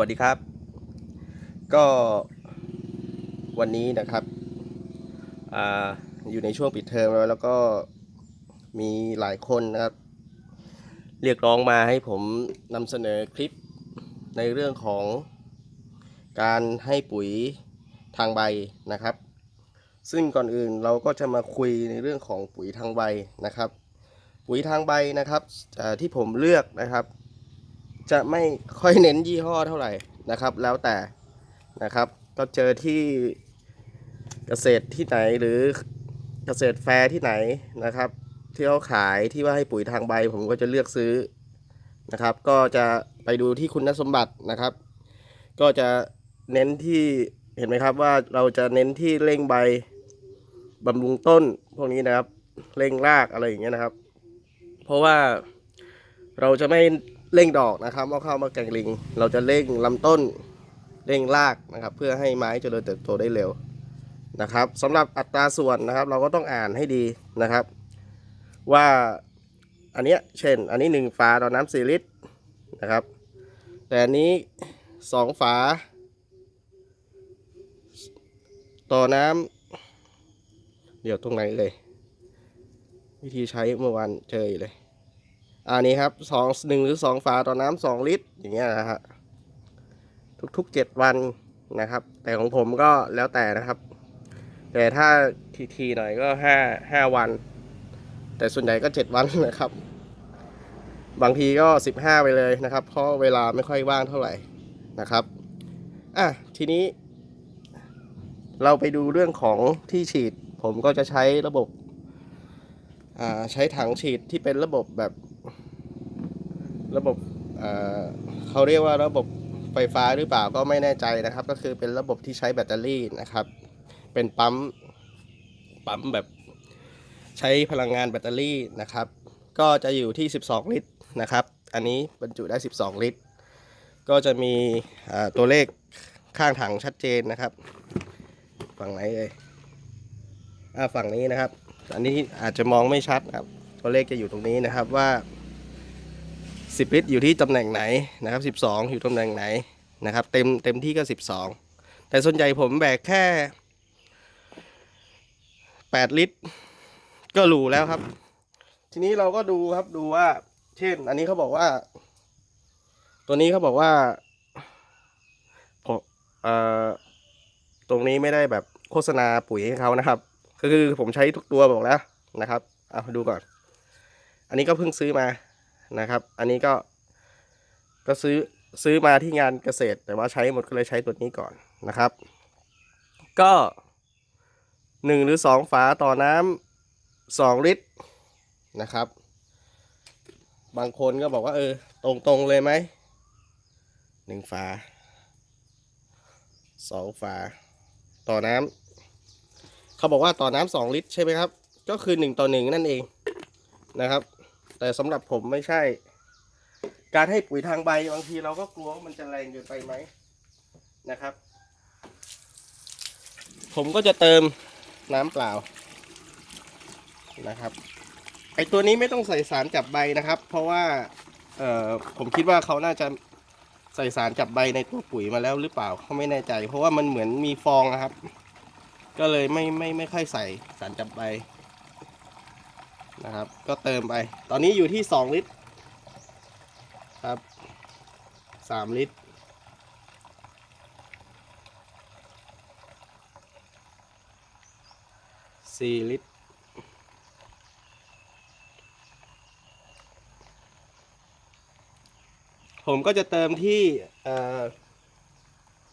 วัสดีครับ ก็วันนี้นะครับออยู่ในช่วงปิดเทอมแล้วแล้วก็มีหลายคนนะครับ เรียกร้องมาให้ผมนำเสนอคลิปในเรื่องของการให้ปุ๋ยทางใบนะครับ ซึ่งก่อนอื่นเราก็จะมาคุยในเรื่องของปุ๋ยทางใบนะครับ ปุ๋ยทางใบนะครับที่ผมเลือกนะครับ จะไม่ค่อยเน้นยี่ห้อเท่าไหร่นะครับ แล้วแต่นะครับ ก็เจอที่เกษตรที่ไหนหรือเกษตรแฟร์ที่ไหนนะครับ ที่เขาขายที่ว่าให้ปุ๋ยทางใบ ผมก็จะเลือกซื้อนะครับ ก็จะไปดูที่คุณสมบัตินะครับ ก็จะเน้นที่เห็นไหมครับว่าเราจะเน้นที่เร่งใบบำรุงต้นพวกนี้นะครับ เร่งรากอะไรอย่างเงี้ยนะครับ เพราะว่าเราจะไม่ เร่งดอกนะครับเอาเข้ามาแกงลิง เราจะเร่งลำต้นเร่งรากนะครับ เพื่อให้ไม้เจริญเติบโตได้เร็วนะครับสำหรับอัตราส่วนนะครับ เราก็ต้องอ่านให้ดีนะครับ ว่าอันเนี้ยเช่น อันนี้หนึ่งฝาต่อน้ำสี่ลิตรนะครับ แต่อันนี้สองฝา ต่อน้ำเดี๋ยวตรงไหนเลย วิธีใช้เมื่อวานเจอเลย อันนี้ครับสองหนึ่งหรือสองฝาต่อน้ำสองลิตร อย่างเงี้ยนะฮะทุกๆเจ็ดวันนะครับ แต่ของผมก็แล้วแต่นะครับ แต่ถ้าทีๆหน่อยก็ห้าห้าวัน แต่ส่วนใหญ่ก็เจ็ดวันนะครับ บางทีก็สิบห้าไปเลยนะครับ เพราะเวลาไม่ค่อยว่างเท่าไหร่นะครับอะทีนี้ เราไปดูเรื่องของที่ฉีด ผมก็จะใช้ระบบอ่าใช้ถังฉีดที่เป็นระบบแบบ ระบบเเขาเรียกว่าระบบไฟฟ้าหรือเปล่าก็ไม่แน่ใจนะครับ ก็คือเป็นระบบที่ใช้แบตเตอรี่นะครับ เป็นปั๊มปั๊มแบบใช้พลังงานแบตเตอรี่นะครับ ก็จะอยู่ที่ 12 ลิตรนะครับ อันนี้บรรจุได้ 12 ลิตร ก็จะมีตัวเลขข้างถังชัดเจนนะครับ ฝั่งไหนเลยอ่าฝั่งนี้นะครับ อันนี้อาจจะมองไม่ชัดครับ ตัวเลขจะอยู่ตรงนี้นะครับว่า 10 ลิตรอยู่ที่ตำแหน่งไหนนะครับ 12 อยู่ตำแหน่งไหนนะครับ เต็มเต็มที่ก็ 12 แต่ส่วนใหญ่ผมแบกแค่ 8 ลิตร ก็หรูแล้วครับ ทีนี้เราก็ดูครับดูว่า เช่น อันนี้เขาบอกว่า ตัวนี้เขาบอกว่าผมเอ่อตรงนี้ไม่ได้แบบโฆษณาปุ๋ยให้เขานะครับ ก็คือผมใช้ทุกตัวบอกแล้วนะครับ เอาดูก่อน อันนี้ก็เพิ่งซื้อมา นะครับ อันนี้ก็ก็ซื้อซื้อมาที่งานเกษตร แต่ว่าใช้หมดก็เลยใช้ตัวนี้ก่อนนะครับ ก็หนึ่งหรือสองฝาต่อน้ำสองลิตรนะครับ บางคนก็บอกว่าเออ ตรงตรงๆเลยไหมหนึ่งฝาสองฝาต่อน้ำเขาบอกว่าต่อน้ำสองลิตรใช่ไหมครับ ก็คือหนึ่งต่อหนึ่งนั่นเองนะครับ แต่สำหรับผมไม่ใช่ การให้ปุ๋ยทางใบบางทีเราก็กลัวว่ามันจะแรงเกินไปไหมนะครับ ผมก็จะเติมน้ำเปล่านะครับไอตัวนี้ไม่ต้องใส่สารจับใบนะครับ เพราะว่าเอ่อผมคิดว่าเขาน่าจะใส่สารจับใบในตัวปุ๋ยมาแล้วหรือเปล่าเขาไม่แน่ใจ เพราะว่ามันเหมือนมีฟองนะครับ ก็เลยไม่ไม่ไม่ค่อยใส่สารจับใบ นะครับ ก็เติมไป ตอนนี้อยู่ที่สองลิตรครับสามลิตรสี่ลิตร ผมก็จะเติมที่เอ่อ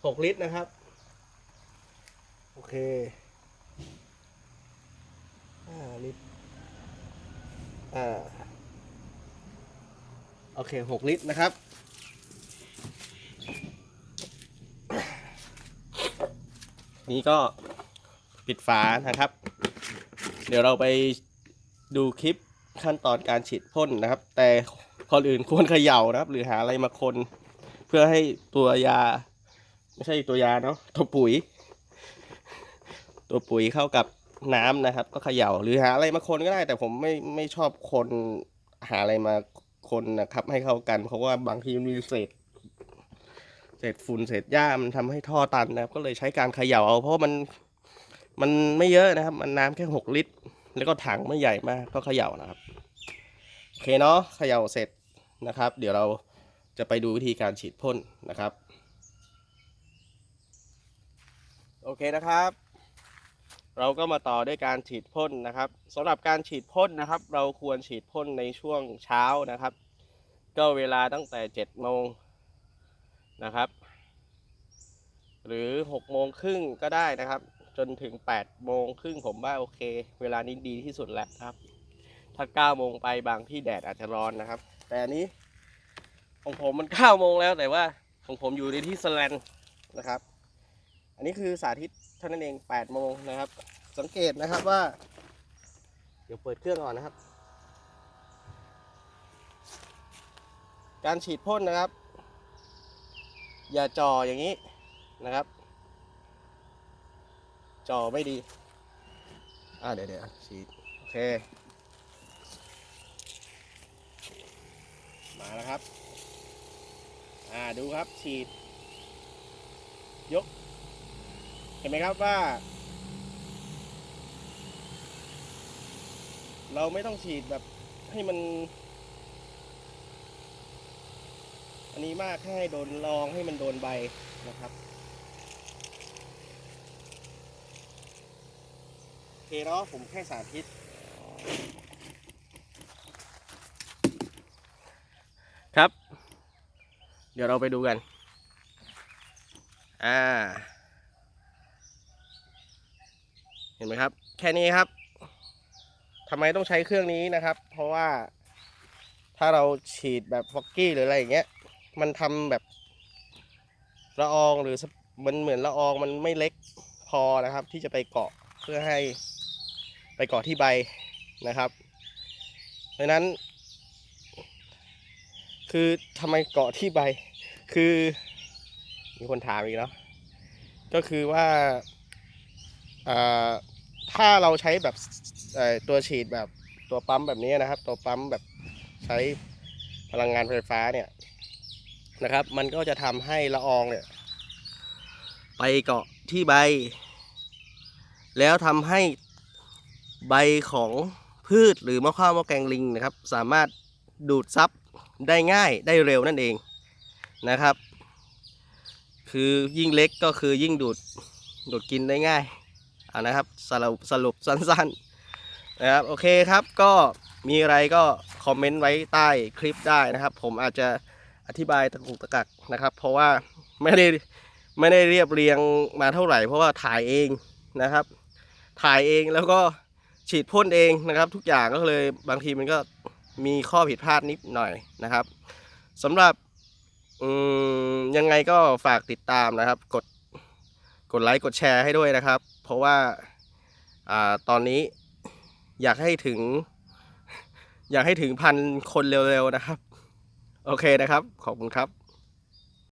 หกลิตรนะครับ โอเคห้าลิตร อ่าโอเคหกลิตรนะครับ นี่ก็ปิดฝานะครับ เดี๋ยวเราไปดูคลิปขั้นตอนการฉีดพ่นนะครับ แต่ก่อนอื่นควรเขย่านะครับ หรือหาอะไรมาคน เพื่อให้ตัวยา ไม่ใช่ตัวยาเนาะตัวปุ๋ย ตัวปุ๋ยเข้ากับ น้ำนะครับ ก็เขย่าหรือหาอะไรมาคนก็ได้ แต่ผมไม่ไม่ชอบคนหาอะไรมาคนนะครับ ให้เข้ากัน เพราะว่าบางทีมันมีเศษเศษฝุ่นเศษหญ้ามันทำให้ท่อตันนะครับ ก็เลยใช้การเขย่าเอา เพราะมันมันไม่เยอะนะครับ มันน้ำแค่หกลิตร แล้วก็ถังไม่ใหญ่มากก็เขย่านะครับโอเคเนาะเขย่าเสร็จนะครับ เดี๋ยวเราจะไปดูวิธีการฉีดพ่นนะครับ โอเคนะครับ เราก็มาต่อด้วยการฉีดพ่นนะครับสำหรับการฉีดพ่นนะครับ เราควรฉีดพ่นในช่วงเช้านะครับ ก็เวลาตั้งแต่7โมงนะครับ หรือ6โมงครึ่งก็ได้นะครับ จนถึง8โมงครึ่งผมว่าโอเค เวลานี้ดีที่สุดแล้วครับ ถ้า9โมงไปบางที่แดดอาจจะร้อนนะครับ แต่อันนี้ของผมมัน9โมงแล้วแต่ว่าของผมอยู่ในที่สแลนนะครับ อันนี้คือสาธิต เท่านั้นเอง8โมงนะครับ สังเกตนะครับว่า เดี๋ยวเปิดเครื่องก่อนนะครับ การฉีดพ่นนะครับ อย่าจ่ออย่างนี้นะครับ จ่อไม่ดี อ่าเดี๋ยวเดี๋ยวฉีด โอเค มาแล้วครับ อ่าดูครับฉีด ยก เห็นไหมครับว่า เราไม่ต้องฉีดแบบให้มัน อันนี้มากแค่ให้โดนรองให้มันโดนใบนะครับโอเคเนาะผมแค่สาธิตครับ เดี๋ยวเราไปดูกัน อ่า เห็นไหมครับ แค่นี้ครับทำไมต้องใช้เครื่องนี้นะครับ เพราะว่าถ้าเราฉีดแบบฟอกกี้หรืออะไรอย่างเงี้ย มันทำแบบละอองหรือมันเหมือนละอองมันไม่เล็กพอนะครับ ที่จะไปเกาะเพื่อให้ไปเกาะที่ใบนะครับเพราะฉะนั้น คือทำไมเกาะที่ใบ คือมีคนถามอีกเนาะก็คือว่าอ่า ถ้าเราใช้แบบตัวฉีดแบบตัวปั๊มแบบนี้นะครับ ตัวปั๊มแบบใช้พลังงานไฟฟ้าเนี่ยนะครับ มันก็จะทำให้ละอองเนี่ย ไปเกาะที่ใบ แล้วทำให้ใบของพืชหรือมะข้าวมะแกงลิงนะครับ สามารถดูดซับได้ง่ายได้เร็วนั่นเองนะครับ คือยิ่งเล็กก็คือยิ่งดูดดูดกินได้ง่าย อ่านะครับสรุปสรุปสั้นๆนะครับโอเคครับก็มีอะไรก็คอมเมนต์ไว้ใต้คลิปได้นะครับ ผมอาจจะอธิบายตะกุกตะกักนะครับ เพราะว่าไม่ได้ไม่ได้เรียบเรียงมาเท่าไหร่ เพราะว่าถ่ายเองนะครับ ถ่ายเองแล้วก็ฉีดพ่นเองนะครับ ทุกอย่างก็เลยบางทีมันก็มีข้อผิดพลาดนิดหน่อยนะครับสำหรับยังไงก็ฝากติดตามนะครับ กดกดไลค์กดแชร์ให้ด้วยนะครับ เพราะว่าอาตอนนี้อยากให้ถึง อยากให้ถึงพันคนเร็วๆนะครับ โอเคนะครับ ขอบคุณครับ